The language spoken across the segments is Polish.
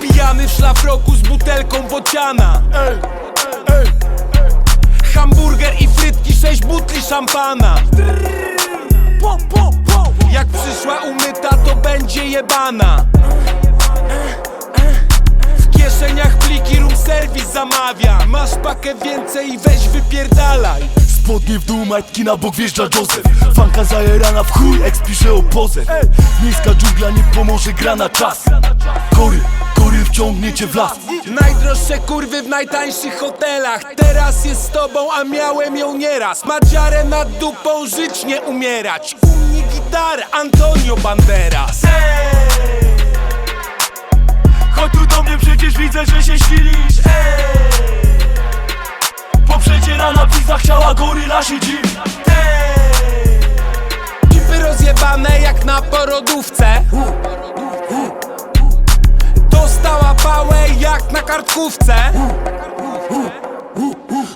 Pijany w szlafroku z butelką wociana. Hamburger i frytki, sześć butli szampana. Jak przyszła umyta, to będzie jebana. W kieszeniach pliki room service zamawia. Masz pakę więcej i weź wypierdalaj Spodnie w dół, majtki na bok wjeżdża Joseph Fanka zajerana w chuj, eks pisze o pozew. Miejska dżungla nie pomoże, gra na czas. Kory, kory wciągnie cię w las. Najdroższe kurwy w najtańszych hotelach. Teraz jest z tobą, a miałem ją nieraz. Madziarę nad dupą, żyć nie umierać. U mnie gitara, Antonio Banderas. Chodź tu do mnie, przecież widzę, że się silisz Poprzedzierana pizza chciała goryla się Cipy rozjebane jak na porodówce. Dostała pałę jak na kartkówce.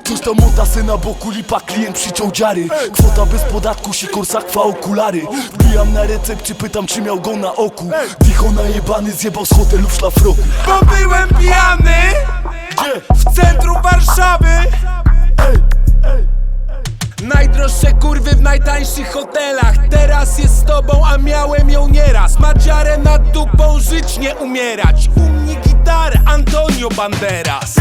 Coś tam motasy na boku, lipa klient przyciął dziary. Kwota bez podatku, sikor sakwa okulary. Wbijam na recepcie, pytam czy miał go na oku. Dicho najebany zjebał z hotelu w szlafroku. Bo byłem pijany Gdzie? w centrum Najdroższe kurwy w najtańszych hotelach. Teraz jest z tobą, a miałem ją nieraz. Madziarę nad dupą, żyć nie umierać. U mnie gitara, Antonio Banderas